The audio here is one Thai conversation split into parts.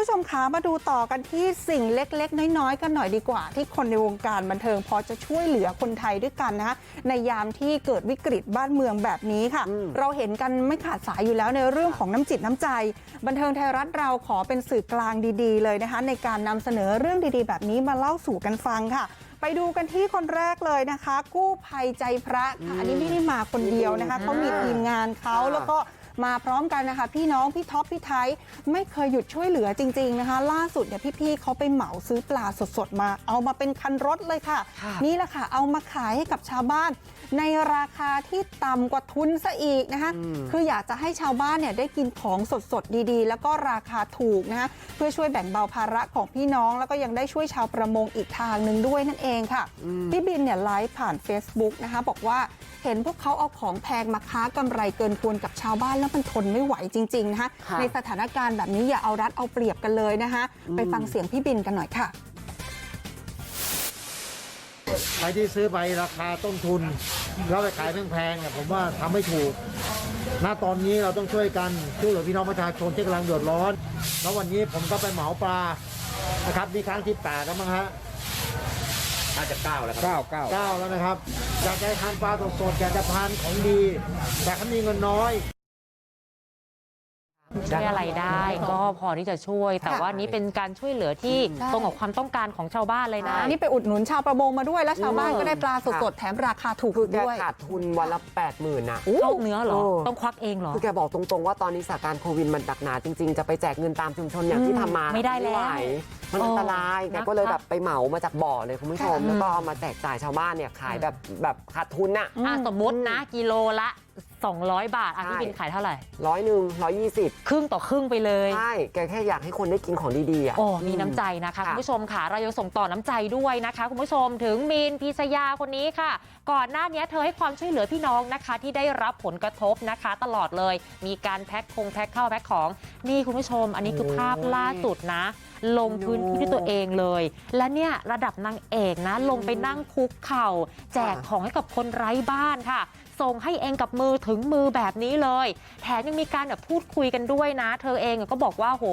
ผู้ชมคะมาดูต่อกันที่สิ่งเล็กๆ น้อยๆ กันหน่อยดีกว่า ที่คนในวงการบันเทิงพอจะช่วยเหลือคนไทยด้วยกันนะคะในยามที่เกิดวิกฤตบ้านเมืองแบบนี้ค่ะ เราเห็นกันไม่ขาดสายอยู่แล้วในเรื่องของน้ำจิตน้ำใจ บันเทิงไทยรัฐเราขอเป็นสื่อกลางดีๆ เลยนะคะ ในการนำเสนอเรื่องดีๆ แบบนี้มาเล่าสู่กันฟังค่ะไปดูกันที่คนแรกเลยนะคะ กู้ภัยใจพระค่ะอันนี้ไม่ได้มาคนเดียวนะคะเขามีทีมงานเขาแล้วก็ มาพร้อมกันนะคะ พี่น้องพี่ท็อปพี่ไทยไม่เคยหยุดช่วยเหลือจริง ๆนะคะ ล่าสุดเนี่ยพี่ๆเขาไปเหมาซื้อปลาสดๆมา เอามาเป็นคันรถเลยค่ะค่ะ นี่แหละค่ะ เอามาขายให้กับชาวบ้าน ในราคาที่ต่ำกว่าทุนซะอีกนะคะคืออยากจะให้ชาวบ้านเนี่ยได้กินของสดๆดีๆ แล้วก็ราคาถูกนะคะเพื่อช่วยแบ่งเบาภาระของพี่น้อง แล้วก็ยังได้ช่วยชาวประมงอีกทางหนึ่งด้วยนั่นเองค่ะพี่บินเนี่ยไลฟ์ผ่าน Facebook นะคะบอกว่าเห็นพวกเขาเอาของแพงมาค้ากำไรเกินควรกับชาวบ้านแล้วมันทนไม่ไหวจริงๆนะคะค่ะในสถานการณ์แบบนี้อย่าเอารัดเอาเปรียบกันเลยนะคะไปฟังเสียงพี่บินกันหน่อยค่ะใครที่ซื้อไปราคาต้นทุน แล้วไปขายแพงๆเนี่ยผมว่าทำไม่ถูกณตอนนี้เราต้องช่วยกันช่วยเหลือพี่น้องประชาชนที่กำลังเดือดร้อน แล้ววันนี้ผมก็ไปเหมาปลานะครับนี่ครั้งที่แปดแล้วมั้งฮะน่าจะเก้าแล้วครับเก้าเก้าเก้าแล้วนะครับอยากจะให้ทานปลาสดๆอยากจะทานของดี แต่เขามีเงินน้อย ช่วยอะไรได้ก็พอที่จะช่วย แต่ค่ะว่านี้เป็นการช่วยเหลือที่ใช่ตรงกับความต้องการของชาวบ้านเลยนะนี่ไปอุดหนุนชาวประมงมาด้วยแล้วชาวบ้านอืมก็ได้ปลาสดๆแถมราคาถูกคือแกด้วยขาดทุนวันละ8 0 0 0 0นะเข้าเนื้อเหรอเออต้องควักเองเหรอคือแกบอกตรงๆว่าตอนนี้สถานการณ์โควิดมันหนักหนาจริงๆ จะไปแจกเงินตามชุมชนอย่างที่ทำมาไม่ได้แล้วหมันอันตรายเออแกก็เลยนะคะแบบไปเหมามาจากบ่อเลยคุณผู้ชมค่ะแล้วก็เอามาแจกจ่ายชาวบ้านเนี่ยขายแบบแบบขาดทุนน่ะอะสมมุตินะกิโลละ 200 บาทอะใช่พี่บินขายเท่าไหร่ร้อยหนึ่งร้อยยี่สิบครึ่งต่อครึ่งไปเลยใช่แกแค่อยากให้คนได้กินของดีๆอะโอ้มีน้ำใจนะคะค่ะคุณผู้ชมค่ะเรายังส่งต่อน้ำใจด้วยนะคะ คุณผู้ชมถึงมีนพีชยาคนนี้ค่ะ ก่อนหน้านี้เธอให้ความช่วยเหลือพี่น้องนะคะ ที่ได้รับผลกระทบนะคะ ตลอดเลย มีการแพ็คคงแพ็คข้าวแพ็คของนี่คุณผู้ชม อันนี้คือภาพล่าสุดนะ ลงพื้นที่ด้วยตัวเองเลย และเนี่ยระดับนางเอกนะ ลงไปนั่งคุกเข่า แจกของให้กับคนไร้บ้านค่ะ ส่งให้เองกับมือถึงมือแบบนี้เลยแถมยังมีการแบบพูดคุยกันด้วยนะ เธอเองก็บอกว่าโห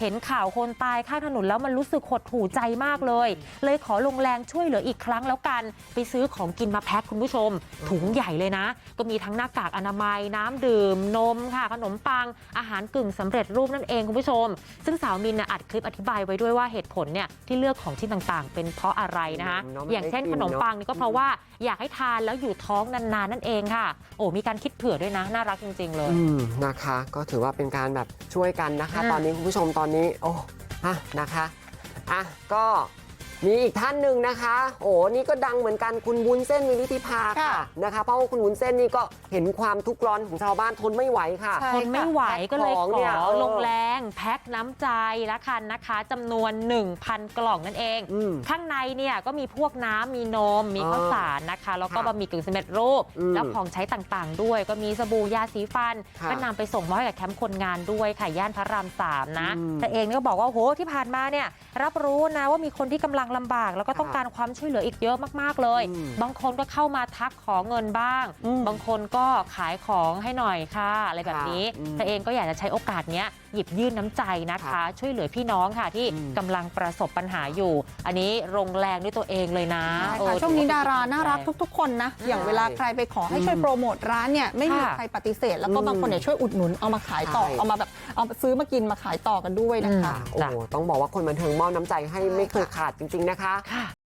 เห็นข่าวคนตายข้างถนนแล้วมันรู้สึกหดหู่ใจมากเลย เลยขอลงแรงช่วยเหลืออีกครั้งแล้วกัน ไปซื้อของกินมาแพ็คคุณผู้ชม ถุงใหญ่เลยนะ ก็มีทั้งหน้ากากอนามัยน้ำดื่มนมค่ะ ขนมปังอาหารกึ่งสำเร็จรูปนั่นเองคุณผู้ชม ซึ่งสาวมินนะอัดคลิปอธิบายไว้ด้วยว่าเหตุผลเนี่ยที่เลือกของชิ้นต่างๆ เป็นเพราะอะไรนะคะอืมเนอะมันอย่างเช่นได้กิขนนมเนอะปังนี่ก็เพราะว่าอยากให้ทานแล้วอยู่ท้องนานๆนั่นเองค่ะ โอ้มีการคิดเผื่อด้วยนะ น่ารักจริง ๆ เลย อืมนะคะ ก็ถือว่าเป็นการแบบช่วยกันนะคะ อ่า ตอนนี้คุณผู้ชมตอนนี้ โอ้ฮะนะคะอะก็ มีอีกท่านหนึ่งนะคะโอ้นี่ก็ดังเหมือนกันคุณวุ้นเส้นวินิธิภาค่ะค่ะนะคะเพราะว่าคุณวุ้นเส้นนี่ก็เห็นความทุกข์ร้อนของชาวบ้านทนไม่ไหวค่ะใช่ทนไม่ไหวก็เลยของขเนี่ยอเออลงแรงแพ็คน้ำใจละกันนะคะจำนวน 1,000 กล่องนั่นเองอืมข้างในเนี่ยก็มีพวกน้ำมีนมมีข้าวสารนะคะ แล้วก็ค่ะบะหมี่กึ่งสำเร็จรูปอืมแล้วของใช้ต่างๆ ด้วย ก็มีสบู่ยาสีฟันค่ะก็นำไปส่งมอบให้กับแคมป์คนงานด้วยค่ะย่านพระรามสามนะอืมแต่เองก็บอกว่าโหที่ผ่านมาเนี่ยรับรู้นะว่ามีคนที่กำลังลำบากแล้วก็ต้องค่ะการความช่วยเหลืออีกเยอะมากๆเลยอืมบางคนก็เข้ามาทักขอเงินบ้างอืมบางคนก็ขายของให้หน่อยค่ะ อะไรแบบนี้ค่ะอืมเธอเองก็อยากจะใช้โอกาสเนี้ยหยิบยื่นน้ำใจนะคะค่ะช่วยเหลือพี่น้องค่ะที่อืมกำลังประสบปัญหาอยู่ อันนี้ลงแรงด้วยตัวเองเลยนะใช่เอค่ะอช่วงนี้ถือดาราเป็นน่ารักทุก ๆ คนนะ อย่างเวลาใครไปขอให้ช่วยโปรโมทร้านเนี่ยไม่มีค่ะใครปฏิเสธ แล้วก็อืมบางคนเนี่ยช่วยอุดหนุนเอามาขายต่อใช่เอามาแบบเอาซื้อมากินมาขายต่อกันด้วยนะคะโอ้โหต้องบอกว่าคนบันเทิงมอบน้ำใจให้ไม่เคยขาดจริงๆนะคะคะ